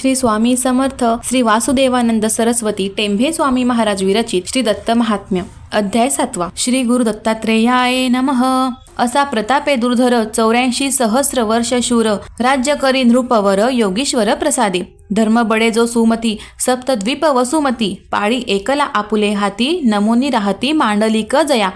श्री स्वामी समर्थ श्री वासुदेवानंद सरस्वती टेंभे स्वामी महाराज विरचित श्री दत्त महात्म्य. अध्याय सातवा. श्री गुरु दत्तात्रेयाय नमः. असा प्रतापे दुर्धर चौऱ्याऐंशी सहस्र वर्ष शूर राज्य करी नृपवर योगीश्वर प्रसादी. धर्म बडे जो सुमती सप्तद्वीप वसुमती पाळी एकला आपुले हाती नमुनी राहती मांडलिक जया.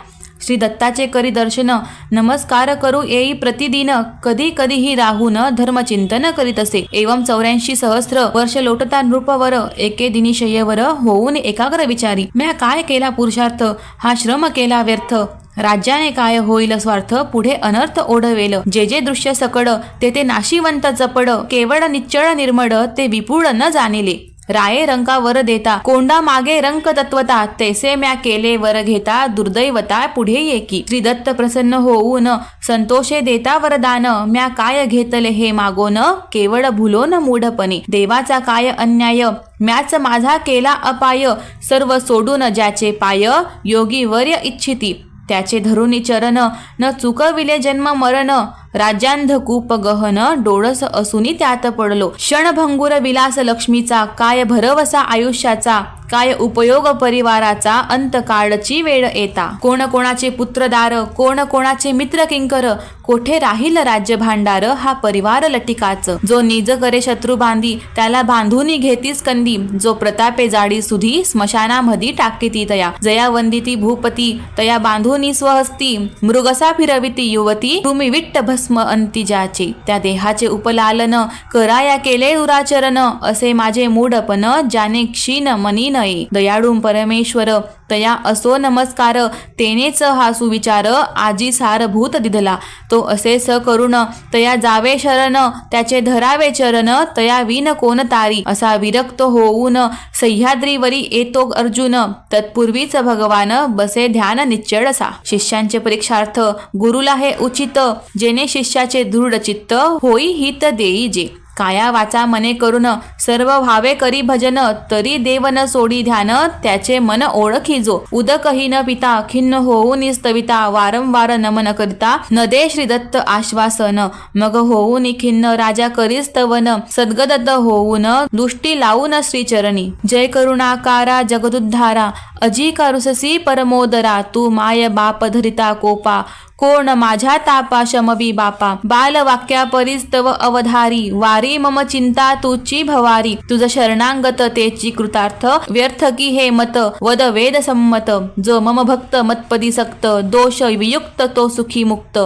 श्री दत्ताचे करी दर्शन नमस्कार करू येई प्रतिदिन कधी कधीही राहून धर्मचिंतन करीत असे. एवं चौऱ्याऐंशी सहस्र वर्ष लोटता नृपवर एके दिनी शय्यवर होऊन एकाग्र विचारी. म्या काय केला पुरुषार्थ? हा श्रम केला व्यर्थ. राज्याने काय होईल स्वार्थ? पुढे अनर्थ ओढवेल. जे जे दृश्य सकड ते ते नाशिवंत चपड केवळ निच्चळ निर्मड ते विपुळ न जाणिले. राये रंका वर देता कोंडा मागे रंक तत्वता तैसे म्या केले वर घेता दुर्दैवता पुढे येकी. श्री दत्त प्रसन्न होऊन संतोषे देता वरदान म्या काय घेतले हे मागोन केवळ भुलो न मूढपणे. देवाचा काय अन्याय म्याच माझा केला अपाय सर्व सोडून ज्याचे पाय योगी वर्य इच्छिती. त्याचे धरुणी चरण न चुकविले जन्म मरण. राज्यांधकूप गहन डोळस असूनी त्यात पडलो. क्षणभंगुर विलास लक्ष्मीचा काय भरवसा आयुष्याचा. काय उपयोग परिवाराचा अंत काळची वेळ येता? कोण कोणाचे पुत्रदार कोण कोणाचे मित्र किंकर कोठे राहील राज्य भांडार? हा परिवार लटिकाच. जो निज करे शत्रू बांधी त्याला बांधूनी घेतीस कंदी. जो प्रतापे जाडी सुधी स्मशानामधी टाकीती तया. जया वंदिती भूपती तया बांधूनी स्वहस्ती. मृगसा फिरविती युवती तुम्ही विट्ट भस्म अंतिजाचे. त्या देहाचे उपलालन कराया केले दुराचरण असे माझे मूडपन ज्याने क्षीण मनीन नये दयाळू परमेश्वर तया असो नमस्कार तेनेच हा सुविचार आजी सारभूत दिधला. तो असे स करुण तया जावे शरण त्याचे धरावे चरण तया विन कोण तारी? असा विरक्त होऊन सह्याद्रीवरी येतो अर्जुन. तत्पूर्वीच भगवान बसे ध्यान निश्चळसा शिष्यांचे परीक्षार्थ गुरुला हे उचित जेणे शिष्याचे दृढ चित्त होई हित देई जे. काया वाचा मने करून सर्व भावे करी भजन तरी देवन सोडी ध्यान त्याचे मन ओळखी जो उदकही न पिता खिन्न होऊन स्तविता वारंवार नमन करिता न दे श्रीदत्त आश्वासन. मग होऊन खिन्न राजा करीस्तवन सद्गदत्त होऊन दृष्टी लावून श्रीचरणी. जय करुणाकारा जगदुद्धारा अजिकारुससी परमोदरा तू माय बाप धरिता कोपा कोण माझ्या तापा शमवी बापा. बाल वाक्या परिस्तव अवधारी वारी मम चिंता तुची भवारी. तुझ शरणांगत तेची कृतार्थ व्यर्थ की हे मत वद वेद संमत. जो मम भक्त मतपदी सक्त दोष वियुक्त तो सुखी मुक्त.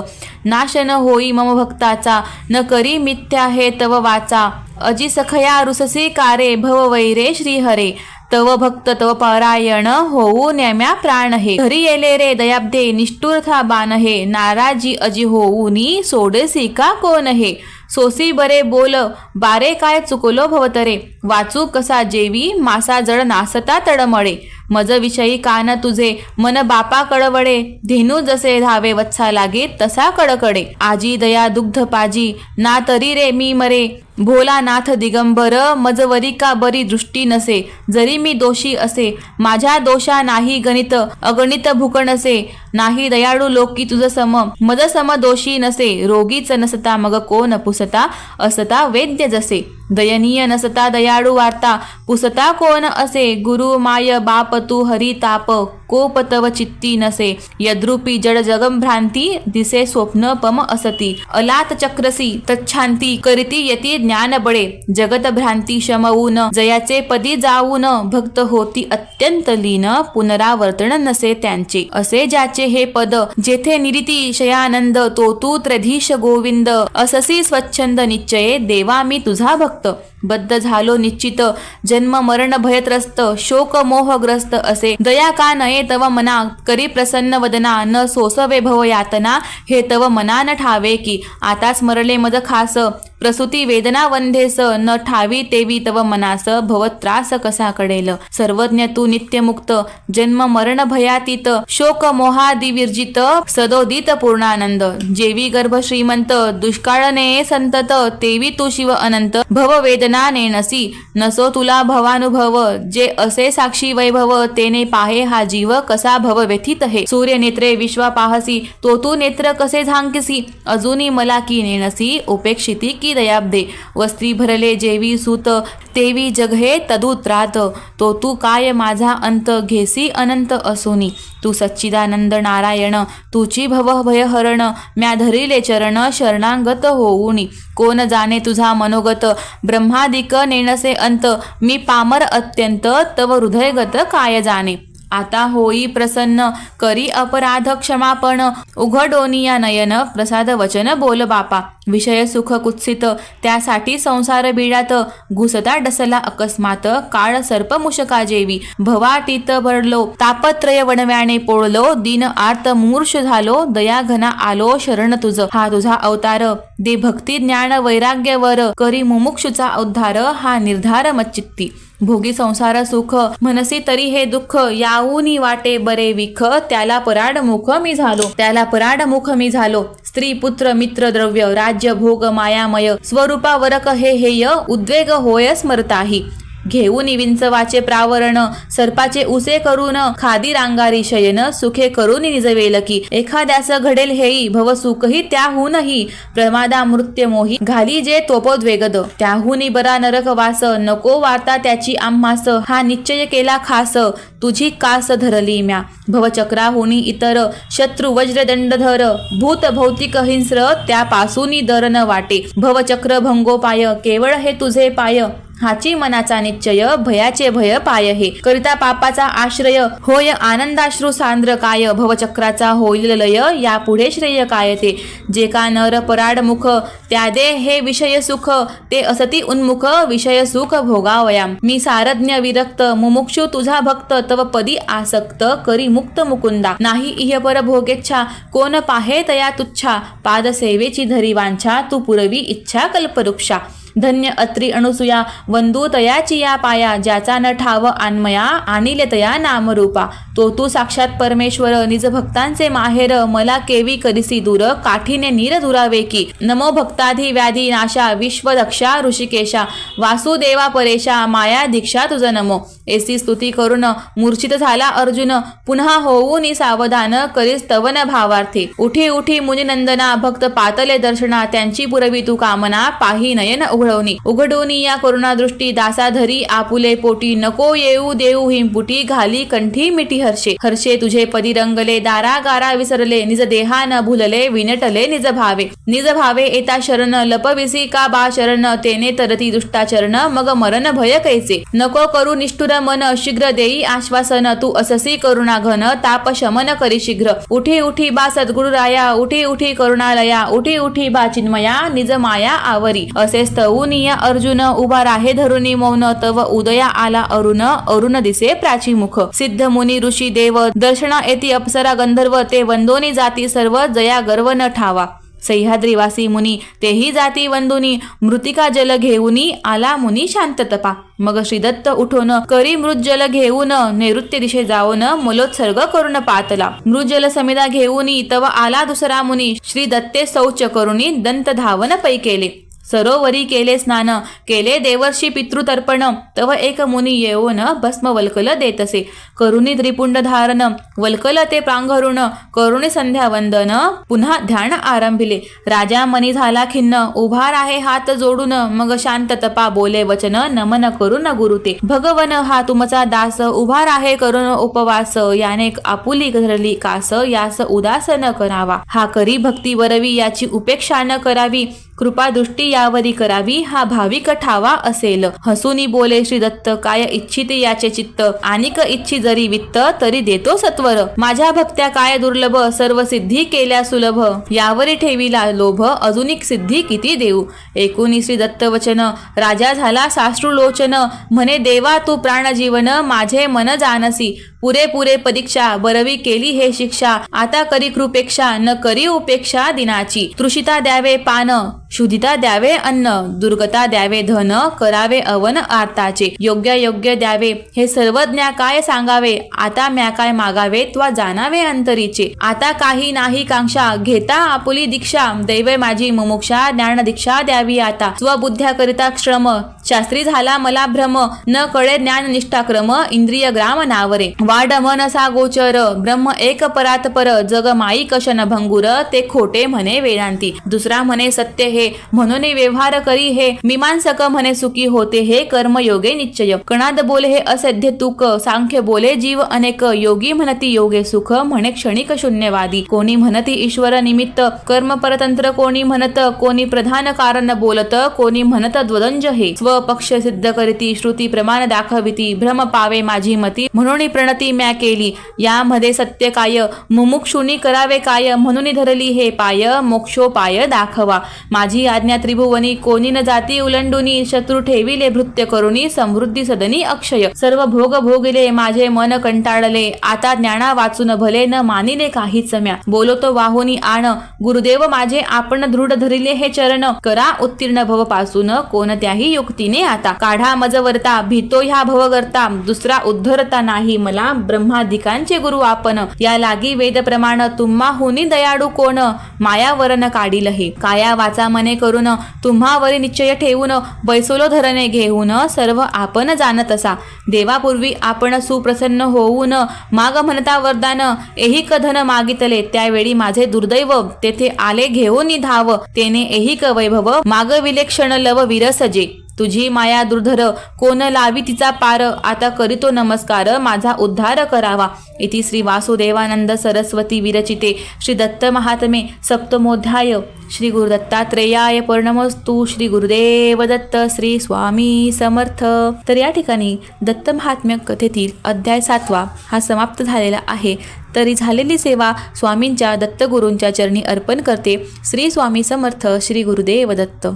नाश न होई मम भक्ताचा न करी मिथ्या हे तव वाचा. अजी सखया रुससी कारे भव वैरे श्रीहरे. तव भक्त तव परायण होऊ नेम्या प्राण हे. घरी येले रे दयाब्दे निष्ठुरथा बाण हे. नाराजी अजी होऊनी सोडेसी का कोण हे? सोसी बरे बोल बारे काय चुकलो भवतरे? वाचू कसा जेवी मासा जड नासता तडमळे मजविषयी का कान तुझे? मन बापा कडवडे धेनू जसे धावे वत्सा लागे तसा कडकडे. आजी दया दुग्ध पाजी ना तरी रे मी मरे. भोला नाथ दिगंबर मजवरी का बरी दृष्टी नसे. जरी मी दोषी असे माझ्या दोषा नाही गणित अगणित भूकणसे नाही दयाळू लोकी तुझ सम मज सम दोषी नसे. रोगीच नसता मग कोण पुसता? असता वेद्य जसे. दयनीय नसता दयाळू वार्ता पुसता कोण असे गुरु माय बाप तू हरी ताप कोप तव चित्ती नसे यद्रुपी जड जगम भ्रांती दिसे स्वप्न पम असती अलात चक्रसी तच्छांती करीती यती ज्ञान बळे जगत भ्रांती शमवून जयाचे पदी जाऊन भक्त होती अत्यंत लीन पुनरावर्तन नसे त्यांचे असे ज्याचे हे पद जेथे निरिती शयानंद तो तू त्रधीश गोविंद अससी स्वच्छंद निश्चये देवा मी तुझा भक्त corto. बद्ध झालो निश्चित. जन्म मरण भयत्रस्त शोक मोहग्रस्त असे. दया का नये तव मना करी प्रसन्न वदना न सोसवे भव यातना हे तव मना न ठावे की. आता स्मरले मज खास. प्रसूती वेदना वंधेस न ठावी तेवी तव मनास भव त्रास कसा कडेल? सर्वज्ञ तू नित्यमुक्त जन्म मरण भयातीत शोक मोहादिविर्जित सदोदित पूर्णानंद. जेवी गर्भ श्रीमंत दुष्काळने संतत तेवी तू शिव अनंत. भव वेद वचना नेणसी नसो. तुला भवानुभव. जे असे साक्षी वैभव तेने पाहे हा जीव कसा भव व्यथित हे सूर्य नेत्रे विश्वा पाहसी तो तू नेत्र कसे झांकसी? अजूनी मला की नेणसी उपेक्षिती की दयाब्दे. वस्त्री भरले जेवी सूत तेवी जगहे तदुत्रात. तो तू काय माझा अंत घेसी अनंत असोनी? तू सच्चिदानंद नारायण तुची भव भयहरण. म्या धरिले चरण शरणांगत होऊनी. कोण जाणे तुझा मनोगत? ब्रह्मा ब्रह्मादिक नेणसे अंत मी पामर अत्यंत तव हृदयगत काय जाणे? आता होई प्रसन्न करी अपराध क्षमापण उघडोनिया नयन प्रसाद वचन बोल बापा. विषय सुख कुत्सित त्यासाठी संसार बिडात घुसता डसला अकस्मात काळ सर्प मुशका जेवी. भवातीत भरलो तापत्रय वणव्याने पोळलो दिन आर्त मूर्ष झालो दया घना आलो शरण तुझ. हा तुझा अवतार दे भक्ती ज्ञान वैराग्यवर करी मुमुक्षुचा उद्धार हा निर्धार मच्चित्ती. भोगी संसार सुख मनसी तरी हे दुःख याऊनी वाटे बरे विख त्याला पराड मुख मी झालो. त्याला पराड मुख मी झालो. स्त्री पुत्र मित्र द्रव्य राज्य भोग मायामय स्वरूपावरक हे हेय उद्वेग होय स्मरताही. घेऊन विंचवाचे प्रावरण सर्पाचे उसे करून खादी रांगारी शयन सुखे करून निजवेल की एखाद्यास घडेल हेई भव सुखही त्याहूनही प्रमादा मृत्य मोही घाली जे तोपोद्वेगद. त्याहूनी बरा नरक वास नको वार्ता त्याची आम्हास हा निश्चय केला खास तुझी कास धरली म्या. भवचक्राहुनी इतर शत्रू वज्रदंडधर भूत भौतिक हिंस्र त्यापासून दर न वाटे. भवचक्र भंगोपाय केवळ हे तुझे पाय. हाची मनाचा निश्चय भयाचे भय पाय हे करिता पापाचा आश्रय होय आनंदाश्रू सांद्र काय भवचक्राचा होईल लय यापुढे श्रेय काय ते? जे का नर पराड मुख त्या दे हे विषय सुख ते असती उन्मुख विषय सुख भोगावयाम. मी सारज्ञ विरक्त मुमुक्षु तुझा भक्त तव पदी आसक्त करी मुक्त मुकुंदा. नाही इह पर भोगेच्छा कोण पाहे तया तुच्छा? पाद सेवेची धरी वांछा तू पुरवी इच्छा कल्पवृक्षा. धन्य अत्री अणुसुया वंदू तयाची या पाया ज्याचा न ठाव अन्मया आणिले तया नामरूपा. तो तू साक्षात परमेश्वर निज भक्तांचे माहेर मला केवी करिसी दूर काठीने नीर दुरावे की. नमो भक्ताधी व्याधी नाशा विश्वदक्षा ऋषिकेशा. वासुदेवा परेशा माया दीक्षा तुझ नमो. एसी स्तुती करून मूर्छित झाला अर्जुन. पुन्हा होऊनी सावधान करीस तवन भावार्थी. उठी उठी मुनिनंदना भक्त पातले दर्शना त्यांची पुरवी तू कामना पाही नयन उघडवणी. उघडोनी या करुणा दृष्टी दासाधरी आपुले पोटी नको येऊ देऊ हिंपुटी घाली कंठी मिठी हर्षे. हर्षे तुझे पदी रंगले दारा गारा विसरले निज देहा न भुलले विनटले निज भावे. निज भावे येता शरण लपविसी का बा शरण तेने तरती दुष्टाचरण मग मरण भय कैसे? नको करू निष्ठुर मन शीघ्र देई आश्वासन तू अससी करुणा घन ताप शमन करी शीघ्र. उठी उठी बा सद्गुरु राया उठी उठी करुणालया उठी उठी बा चिन्मया निज माया आवरी. असे स्तवूनिया अर्जुन उभा राहे धरुनी मौन तव उदया आला अरुण. अरुण दिसे प्राची मुख. सिद्ध मुनी ऋषी देव दर्शन येती अप्सरा गंधर्व ते वंदोनी जाती सर्व जया गर्व न ठावा. सह्याद्रीवासी मुनी तेही जाती वंदुनी मृतिका जल घेऊनी आला मुनी शांत तपा मग श्रीदत्त उठोन करी मृतजल घेऊन नैऋत्य दिशे जाऊन मलोत्सर्ग करून पातला. मृतजल समिदा घेऊनी तव आला दुसरा मुनी. श्री दत्ते शौच करुणी दंत धावन पै केले सरोवरी केले स्नान केले देवर्षी पितृतर्पण तव एक मुनी येऊन भस्म वल्कल देतसे. करुणी त्रिपुंड धारण वल्कल ते प्रांगरुण करुणी संध्या वंदन पुन्हा ध्यान आरंभिले. राजा मनी झाला खिन्न उभार आहे हात जोडून मग शांत तपा बोले वचन नमन करून गुरुते. भगवन हा तुमचा दास उभार आहे करून उपवास याने आपुली धरली कास यास उदास न करावा. हा करी भक्ती वरवी याची उपेक्षा न करावी. कृपादृष्टी यावरी करावी हा भाविक ठावा असेल. हसुनी बोले श्री दत्त काय इच्छिते याचे चित्त? आणिक इच्छी जरी वित्त तरी देतो सत्वर. माझ्या भक्त्या काय दुर्लभ? सर्व सिद्धी केल्या सुलभ. यावरी ठेविला लोभ अजूनिक सिद्धी किती देऊ? एकूणी श्री दत्त वचन राजा झाला साश्रुलोचन म्हणे देवा तू प्राण जीवन माझे मन जानसी पुरे पुरे परीक्षा बरवी केली हे शिक्षा. आता करी कृपेक्षा न करी उपेक्षा दिनाची. तृषिता द्यावे पान. शुद्धिता द्यावे अन्न दुर्गता द्यावे धन करावे अवन आर्ताचे. योग्य योग्य द्यावे. हे सर्वज्ञा काय सांगावे? आता म्या काय मागावे? त्वा जाणावे अंतरीचे. आता काही नाही कांक्षा. घेता आपुली दीक्षा. दैव माझी मुमुक्षा. ज्ञान दीक्षा द्यावी आता. स्वबुद्ध्या करिता श्रम. शास्त्री झाला मला भ्रम. न कळे ज्ञान निष्ठाक्रम इंद्रिय ग्राम नावरे. वाड मनसा गोचर ब्रह्म एक परात पर. जग माई कशन भंगुर ते खोटे म्हणे वेदांती. दुसरा म्हणे सत्य हे म्हणून व्यवहार करी हे. मीमांसक म्हणे सुखी होते हे कर्म योगे निश्चय. कणाद बोले हे असध्य तुक सांख्य बोले जीव अनेक. योगी म्हणती योगे सुख म्हणे क्षणिक शून्यवादी. कोणी म्हणती ईश्वर निमित्त कर्म परतंत्र कोणी म्हणत. कोणी प्रधान कारण बोलत कोणी म्हणत द्वदंज हे. पक्ष सिद्ध करीती श्रुती प्रमाण दाखविती भ्रम पावे माझी मती म्हणून प्रणती म्या केली. यामध्ये सत्य काय? मुमुक्षुनी करावे काय? म्हणून धरली हे पाय मोक्षोपाय दाखवा. माझी आज्ञा त्रिभुवनी कोणी न जाती उलंडुनी शत्रू ठेविले भृत्य करुणी समृद्धी सदनी अक्षय. सर्व भोग भोगिले माझे मन कंटाळले. आता ज्ञाना वाचून भले न मानिले काहीच म्या. बोलतो वाहुनी आण गुरुदेव माझे आपण दृढ धरिले हे चरण. करा उत्तीर्ण भवपासून कोणत्याही विने आता काढा मजवरता भीतो ह्या भव करता दुसरा उद्धरता नाही मला ब्रह्माधिकांचे गुरु आपण. या लागी वेद प्रमाण तुम्हाहुनी दयाळू कोण? मायावरण काढील हे काया वाचा मने करून. तुम्हावरी निश्चय ठेवून बैसोलो धरणे घेऊन सर्व आपण जाणत असा. देवापूर्वी आपण सुप्रसन्न होऊन माग म्हणता वरदान एहिक धन मागितले त्यावेळी माझे दुर्दैव तेथे आले घेऊन धाव. तेने एहिक वैभव माग विलेक्षण लव विरसजे. तुझी माया दुर्धर कोण लावी तिचा पार? आता करीतो नमस्कार माझा उद्धार करावा. इति श्री वासुदेवानंद सरस्वती विरचिते श्री दत्त महात्मे सप्तमोध्याय. श्री गुरुदत्तात्रेयाय पौर्णमस्तू श्री गुरुदेव दत्त श्री स्वामी समर्थ. तर या ठिकाणी दत्त महात्म्य कथेतील अध्याय सातवा हा समाप्त झालेला आहे. तरी झालेली सेवा स्वामींच्या दत्तगुरूंच्या चरणी अर्पण करते श्री स्वामी समर्थ श्री गुरुदेव दत्त.